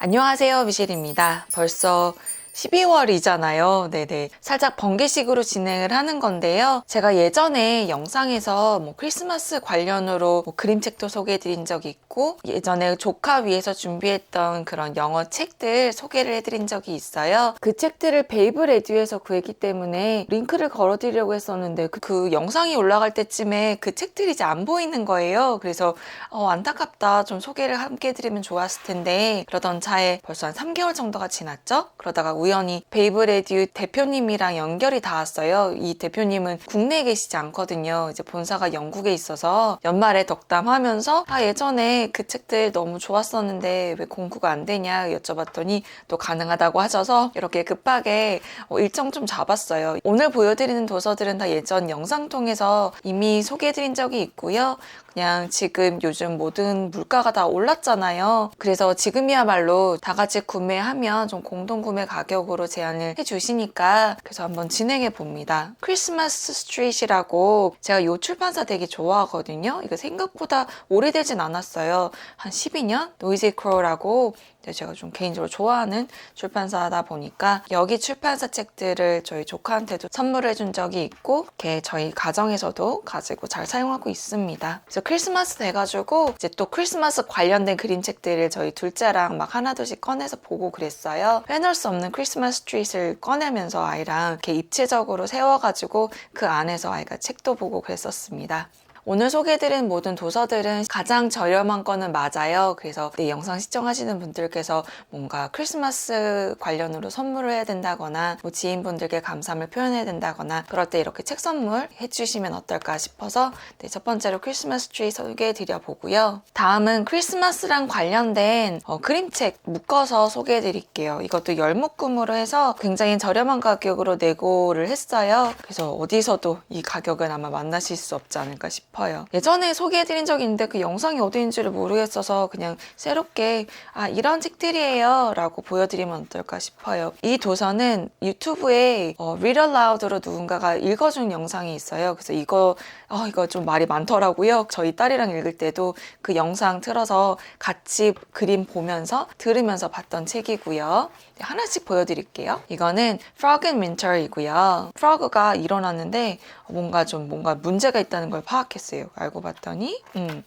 안녕하세요, 미셸입니다. 벌써 12월이잖아요. 네네. 살짝 번개식으로 진행을 하는 건데요. 제가 예전에 영상에서 뭐 크리스마스 관련으로 뭐 그림책도 소개해드린 적이 있고, 예전에 조카 위해서 준비했던 그런 영어 책들 소개를 해드린 적이 있어요. 그 책들을 베이브 레디오에서 구했기 때문에 링크를 걸어드리려고 했었는데, 그, 그 영상이 올라갈 때쯤에 그 책들이 이제 안 보이는 거예요. 그래서, 어, 안타깝다. 좀 소개를 함께 해드리면 좋았을 텐데, 그러던 차에 벌써 한 3개월 정도가 지났죠? 그러다가 우연히 베이브레듀 대표님이랑 연결이 닿았어요. 이 대표님은 국내에 계시지 않거든요. 이제 본사가 영국에 있어서 연말에 덕담하면서 아 예전에 그 책들 너무 좋았었는데 왜 공부가 안 되냐 여쭤봤더니 또 가능하다고 하셔서 이렇게 급하게 어, 일정 좀 잡았어요. 오늘 보여드리는 도서들은 다 예전 영상 통해서 이미 소개해드린 적이 있고요. 그냥 지금 요즘 모든 물가가 다 올랐잖아요. 그래서 지금이야말로 다 같이 구매하면 좀 공동 구매 가격으로 제안을 해주시니까 그래서 한번 진행해 봅니다. 크리스마스 스트릿이라고 제가 요 출판사 되게 좋아하거든요. 이거 생각보다 오래되진 않았어요. 한 12년? 노이즈 크로우라고 제가 좀 개인적으로 좋아하는 출판사다 보니까 여기 출판사 책들을 저희 조카한테도 선물을 해준 적이 있고 이렇게 저희 가정에서도 가지고 잘 사용하고 있습니다. 그래서 크리스마스 돼가지고 이제 또 크리스마스 관련된 그림책들을 저희 둘째랑 막 하나둘씩 꺼내서 보고 그랬어요. 빼놓을 수 없는 크리스마스 트릿을 꺼내면서 아이랑 이렇게 입체적으로 세워가지고 그 안에서 아이가 책도 보고 그랬었습니다. 오늘 소개해드린 모든 도서들은 가장 저렴한 거는 맞아요. 그래서 이 영상 시청하시는 분들께서 뭔가 크리스마스 관련으로 선물을 해야 된다거나 뭐 지인분들께 감사함을 표현해야 된다거나 그럴 때 이렇게 책 선물 해주시면 어떨까 싶어서 네, 첫 번째로 크리스마스 트리 소개해드려 보고요. 다음은 크리스마스랑 관련된 어, 그림책 묶어서 소개해드릴게요. 이것도 열묶음으로 해서 굉장히 저렴한 가격으로 내고를 했어요. 그래서 어디서도 이 가격은 아마 만나실 수 없지 않을까 싶어요. 예전에 소개해드린 적이 있는데 그 영상이 어디인지를 모르겠어서 그냥 새롭게 아 이런 책들이에요 라고 보여드리면 어떨까 싶어요. 이 도서는 유튜브에 어, Read Aloud로 누군가가 읽어준 영상이 있어요. 그래서 이거 어, 이거 좀 말이 많더라고요. 저희 딸이랑 읽을 때도 그 영상 틀어서 같이 그림 보면서 들으면서 봤던 책이고요. 네, 하나씩 보여드릴게요. 이거는 Frog in Winter이고요. 프로그가 일어났는데 뭔가 좀 뭔가 문제가 있다는 걸 파악했어요. 알고 봤더니 음,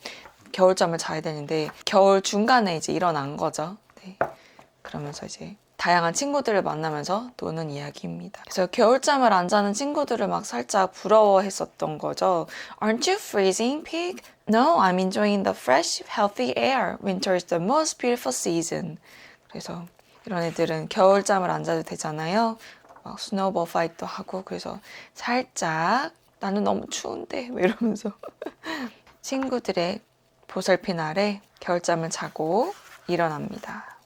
겨울잠을 자야 되는데 겨울 중간에 이제 일어난 거죠. 네. 그러면서 이제 다양한 친구들을 만나면서 노는 이야기입니다. 그래서 겨울잠을 안 자는 친구들을 막 살짝 부러워했었던 거죠. Aren't you freezing, pig? No, I'm enjoying the fresh, healthy air. Winter is the most beautiful season. 그래서 이런 애들은 겨울잠을 안 자도 되잖아요. 막 스노우볼 파이트도 하고 그래서 살짝 나는 너무 추운데 왜 이러면서 친구들의 보살핀 아래 겨울잠을 자고 일어납니다.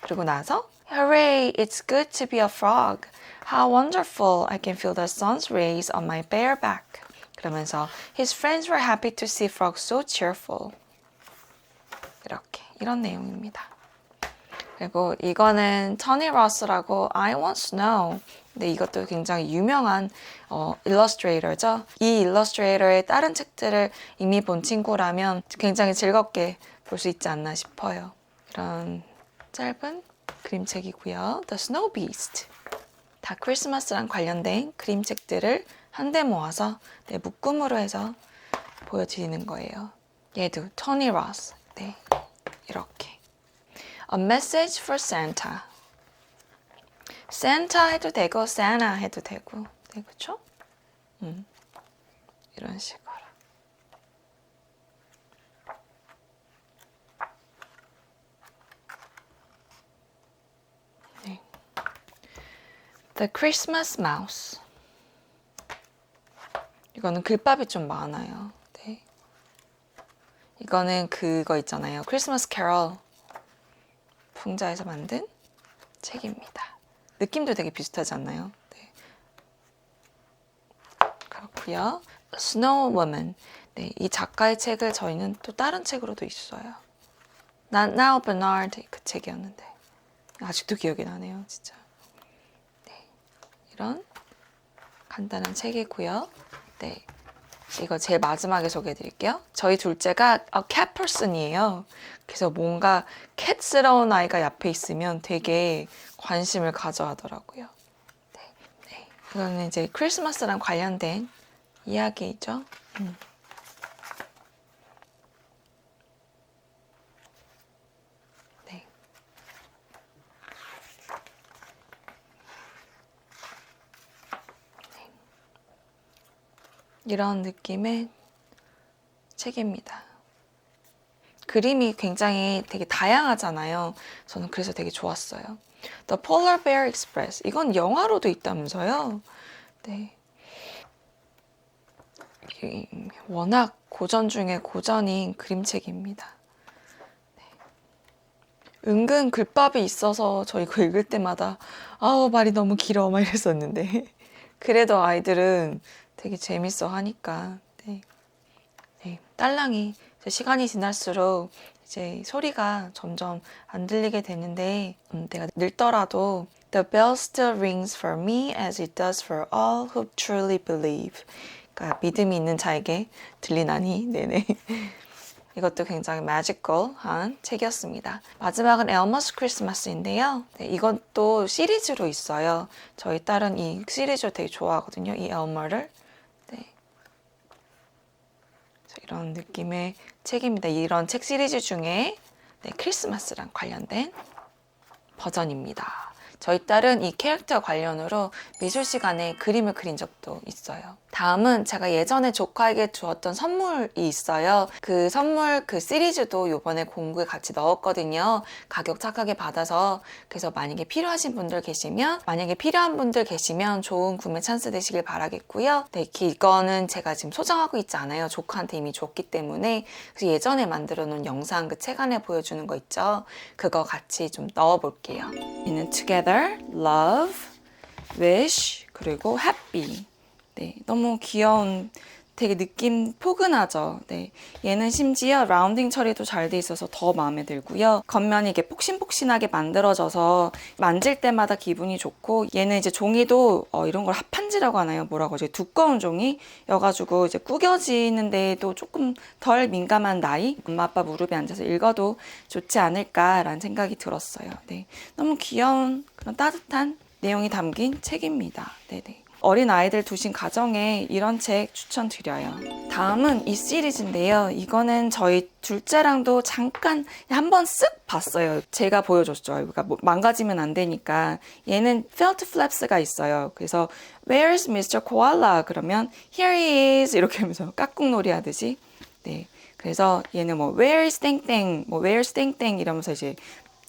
그리고 나서 Hooray! It's good to be a frog. How wonderful! I can feel the sun's rays on my bare back. 그러면서 His friends were happy to see frogs so cheerful. 이렇게 이런 내용입니다. 그리고 이거는 터니 러스라고 I Want Snow. 근데 이것도 굉장히 유명한 어, 일러스트레이터죠. 이 일러스트레이터의 다른 책들을 이미 본 친구라면 굉장히 즐겁게 볼 수 있지 않나 싶어요. 이런 짧은 그림책이고요. The Snow Beast. 다 크리스마스랑 관련된 그림책들을 한데 모아서 네, 묶음으로 해서 보여드리는 거예요. 얘도 토니 러스. 네, 이렇게. A message for Santa. Santa 해도 되고 Santa 해도 되고, 네 그렇죠? 음, 이런 식으로. 네. The Christmas Mouse. 이거는 글밥이 좀 많아요. 네. 이거는 그거 있잖아요. 크리스마스 캐럴. 풍자에서 만든 책입니다. 느낌도 되게 비슷하지 않나요? 네. 그렇고요. Snow Woman. 네, 이 작가의 책을 저희는 또 다른 책으로도 있어요. 나, Now Bernard 그 책이었는데 아직도 기억이 나네요, 진짜. 네, 이런 간단한 책이고요. 네, 이거 제일 마지막에 소개해 드릴게요. 저희 둘째가 cat person이에요. 그래서 뭔가 캣스러운 아이가 옆에 있으면 되게 관심을 가져하더라고요. 네, 네. 이거는 이제 크리스마스랑 관련된 이야기죠. 음. 네. 네. 이런 느낌의 책입니다. 그림이 굉장히 되게 다양하잖아요. 저는 그래서 되게 좋았어요. The Polar Bear Express. 이건 영화로도 있다면서요? 네. 이- 워낙 고전 중에 고전인 그림책입니다. 네. 은근 글밥이 있어서 저 이거 읽을 때마다 아우 말이 너무 길어 막 이랬었는데 그래도 아이들은 되게 재밌어 하니까 네. 네. 딸랑이 시간이 지날수록 이제 소리가 점점 안 들리게 되는데 음, 내가 늙더라도 The bell still rings for me as it does for all who truly believe. 그러니까 믿음이 있는 자에게 들리나니 네네. 이것도 굉장히 매지컬한 책이었습니다. 마지막은 엘머스 크리스마스인데요. 네, 이것도 시리즈로 있어요. 저희 딸은 이 시리즈 되게 좋아하거든요. 이 엘머를. 네. 그래서 이런 느낌의 책입니다. 이런 책 시리즈 중에 네, 크리스마스랑 관련된 버전입니다. 저희 딸은 이 캐릭터 관련으로 미술 시간에 그림을 그린 적도 있어요. 다음은 제가 예전에 조카에게 주었던 선물이 있어요. 그 선물 그 시리즈도 요번에 공구에 같이 넣었거든요. 가격 착하게 받아서. 그래서 만약에 필요하신 분들 계시면, 만약에 필요한 분들 계시면 좋은 구매 찬스 되시길 바라겠고요. 네, 이거는 제가 지금 소장하고 있지 않아요. 조카한테 이미 줬기 때문에. 그래서 예전에 만들어 놓은 영상 그 책 안에 보여주는 거 있죠. 그거 같이 좀 넣어 볼게요. 얘는 together, love, wish, 그리고 happy. 네, 너무 귀여운 되게 느낌 포근하죠. 네. 얘는 심지어 라운딩 처리도 잘 돼 있어서 더 마음에 들고요. 겉면이 이게 폭신폭신하게 만들어져서 만질 때마다 기분이 좋고 얘는 이제 종이도 어, 이런 걸 합판지라고 하나요? 뭐라고 하죠? 두꺼운 종이여가지고 이제 구겨지는데도 조금 덜 민감한 나이 엄마 아빠 무릎에 앉아서 읽어도 좋지 않을까라는 생각이 들었어요. 네. 너무 귀여운 그런 따뜻한 내용이 담긴 책입니다. 네네. 어린 아이들 두신 가정에 이런 책 추천드려요. 다음은 이 시리즈인데요. 이거는 저희 둘째랑도 잠깐 한 번 쓱 봤어요. 제가 보여줬죠. 그러니까 뭐 망가지면 안 되니까. 얘는 felt flaps가 있어요. 그래서 Where's Mr. Koala? 그러면 Here he is 이렇게 하면서 깍꿍놀이 하듯이. 네. 그래서 얘는 뭐 Where's 땡땡, 뭐 Where's 땡땡 이러면서 이제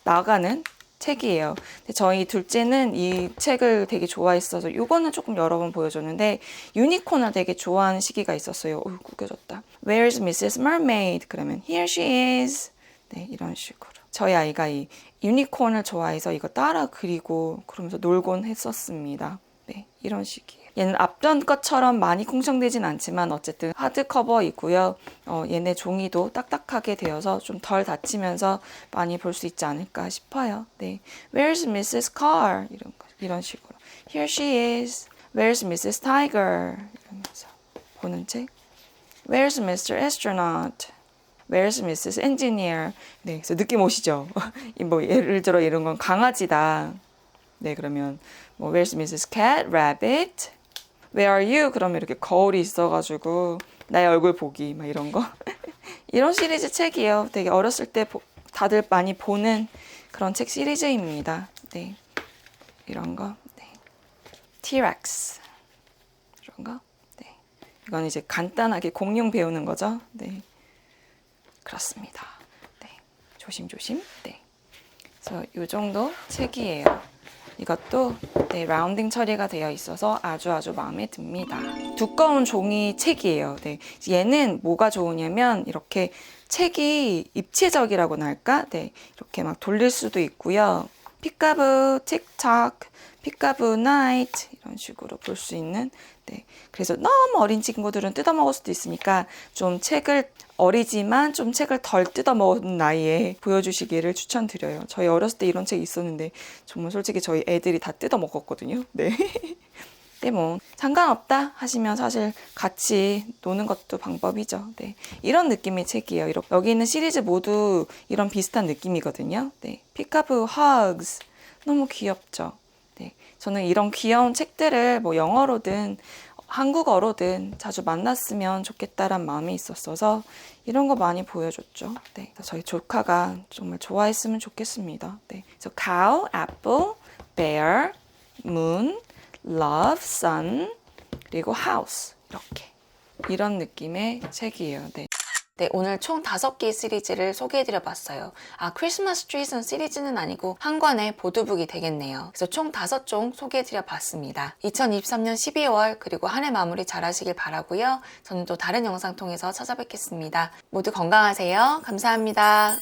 나가는 책이에요. 저희 둘째는 이 책을 되게 좋아했어서 이거는 조금 여러 번 보여줬는데 유니콘을 되게 좋아하는 시기가 있었어요. 어, 구겨졌다. Where's Mrs. Mermaid? 그러면 Here she is. 네, 이런 식으로. 저희 아이가 이 유니콘을 좋아해서 이거 따라 그리고 그러면서 놀곤 했었습니다. 네, 이런 식이에요. 얘는 앞전 것처럼 많이 콩성되진 않지만 어쨌든 하드커버이고요. 어, 얘네 종이도 딱딱하게 되어서 좀 덜 다치면서 많이 볼 수 있지 않을까 싶어요. 네. Where's Mrs. Carr? 이런 거, 이런 식으로. Here she is. Where's Mrs. Tiger? 이러면서 보는 책. Where's Mr. Astronaut? Where's Mrs. Engineer? 네, 그래서 느낌 오시죠? 이뭐 예를 들어 이런 건 강아지다. 네, 그러면 뭐 Where's Mrs. Cat? Rabbit? Where are you? 그러면 이렇게 거울이 있어가지고 나의 얼굴 보기 막 이런 거 이런 시리즈 책이에요. 되게 어렸을 때 보- 다들 많이 보는 그런 책 시리즈입니다. 네, 이런 거. 네. T-Rex 이런 거. 네, 이건 이제 간단하게 공룡 배우는 거죠. 네, 그렇습니다. 네, 조심조심. 네, 그래서 이 정도 책이에요. 이것도 네, 라운딩 처리가 되어 있어서 아주 아주 마음에 듭니다. 두꺼운 종이 책이에요. 네, 얘는 뭐가 좋으냐면 이렇게 책이 입체적이라고나 할까? 네, 이렇게 막 돌릴 수도 있고요. 피카브, 틱탁, 피카브 나이트 이런 식으로 볼 수 있는 네. 그래서 너무 어린 친구들은 뜯어먹을 수도 있으니까 좀 책을 어리지만 좀 책을 덜 뜯어 먹은 나이에 보여주시기를 추천드려요. 저희 어렸을 때 이런 책이 있었는데 정말 솔직히 저희 애들이 다 뜯어 먹었거든요. 네. 근데 뭐 상관없다 하시면 사실 같이 노는 것도 방법이죠. 네. 이런 느낌의 책이에요. 이렇게 여기 있는 시리즈 모두 이런 비슷한 느낌이거든요. 네. 피카브 Hugs 너무 귀엽죠. 네. 저는 이런 귀여운 책들을 뭐 영어로든 한국어로든 자주 만났으면 좋겠다란 마음이 있었어서 이런 거 많이 보여줬죠. 네. 저희 조카가 정말 좋아했으면 좋겠습니다. 네. 그래서 cow, apple, bear, moon, love, sun, 그리고 house 이렇게 이런 느낌의 책이에요. 네. 네, 오늘 총 다섯 개의 시리즈를 소개해드려 봤어요. 아, 크리스마스 트리선 시리즈는 아니고 한 권의 보드북이 되겠네요. 그래서 총 다섯 종 소개해드려 봤습니다. 2023년 12월 그리고 한 해 마무리 잘 하시길 바라고요. 저는 또 다른 영상 통해서 찾아뵙겠습니다. 모두 건강하세요. 감사합니다.